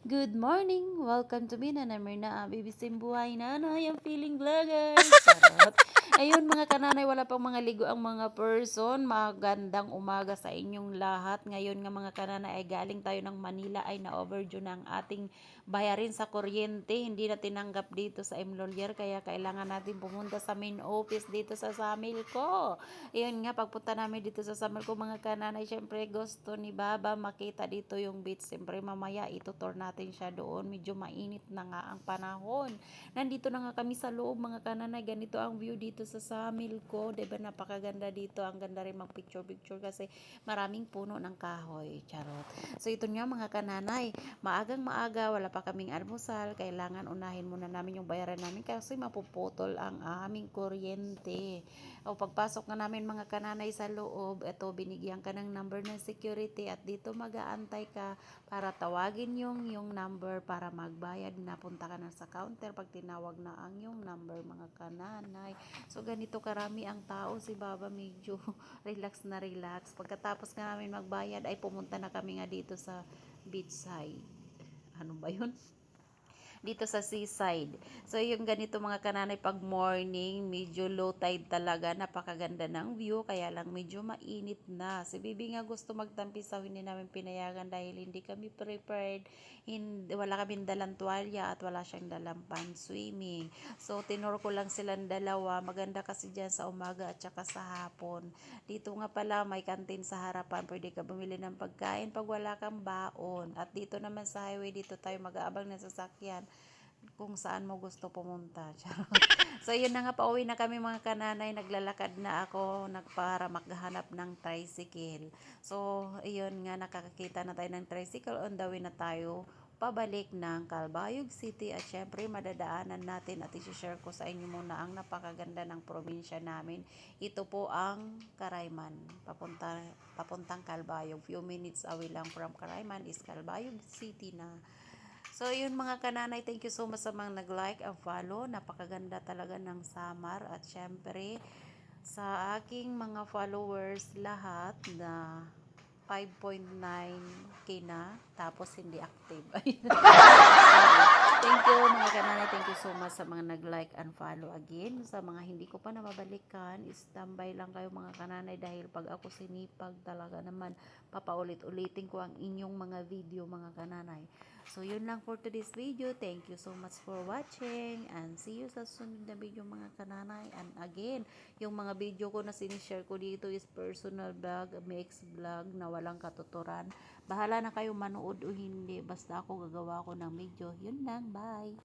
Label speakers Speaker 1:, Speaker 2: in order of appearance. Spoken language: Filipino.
Speaker 1: Good morning! Welcome to me, Nana Mirna, ang bibisim buhay nanay, ang feeling vlogger. Charot. Ayun mga kananay, wala pang mga ligo ang mga person. Magandang umaga sa inyong lahat. Ngayon nga mga kananay ay galing tayo ng Manila ay na-overdue na ang ating bayarin sa kuryente. Hindi na tinanggap dito sa Emlolier kaya kailangan natin pumunta sa main office dito sa Samil ko. Ayun nga, pagpunta namin dito sa Samil ko mga kananay, syempre gusto ni Baba makita dito yung beach. Syempre mamaya itutur natin siya doon. Medyo mainit na nga ang panahon. Nandito na nga kami sa loob mga kananay. Ganito ang view dito sa Samil ko. Diba napakaganda dito. Ang ganda rin mag picture picture kasi maraming puno ng kahoy. Charot. So ito nga mga kananay. Maagang maaga, wala pa kaming almusal. Kailangan unahin muna namin yung bayaran namin kasi mapuputol ang aming kuryente. O pagpasok na namin mga kananay sa loob, ito binigyan ka ng number ng security at dito mag-aantay ka para tawagin yung yung number para magbayad. Napunta ka na sa counter pag tinawag na ang yung number mga kananay. So ganito karami ang tao si Baba medyo relax na relax. Pagkatapos namin magbayad ay pumunta na kami nga dito sa beachside. Ano ba yun? Dito sa seaside. So yung ganito mga kananay pag morning, medyo low tide talaga, napakaganda ng view, kaya lang medyo mainit na. Si Bibi nga gusto magtampisaw, hindi namin pinayagan dahil hindi kami prepared, hindi, wala kaming dalang tuwalya at wala siyang dalang pan swimming. So tinuro ko lang silang dalawa, maganda kasi dyan sa umaga at saka sa hapon. Dito nga pala may kantin sa harapan, pwede ka bumili ng pagkain pag wala kang baon. At dito naman sa highway, dito tayo mag-aabang ng sasakyan kung saan mo gusto pumunta. So, yun na nga, pauwi na kami mga kananay. Naglalakad na ako nag, para maghanap ng tricycle. So, yun nga, nakakakita na tayo ng tricycle. On the way na tayo pabalik ng Calbayog City at syempre madadaanan natin at isi-share ko sa inyo muna ang napakaganda ng probinsya namin. Ito po ang Karayman, papunta, papuntang Calbayog. Few minutes away lang from Karayman is Calbayog City na. So, yun mga kananay, thank you so much sa mga nag-like and follow. Napakaganda talaga ng Samar. At syempre, sa aking mga followers lahat na 5.9k na, tapos hindi active. thank you mga kananay, thank you so much sa mga nag-like and follow again. Sa mga hindi ko pa nababalikan, standby lang kayo mga kananay dahil pag ako sinipag talaga naman, papaulit-ulitin ko ang inyong mga video mga kananay. So, yun lang for today's video. Thank you so much for watching and see you sa sunod na video mga kananay. And again, yung mga video ko na sinishare ko dito is personal vlog, mix vlog na walang katuturan. Bahala na kayo manood o hindi. Basta ako gagawa ko ng video. Yun lang. Bye!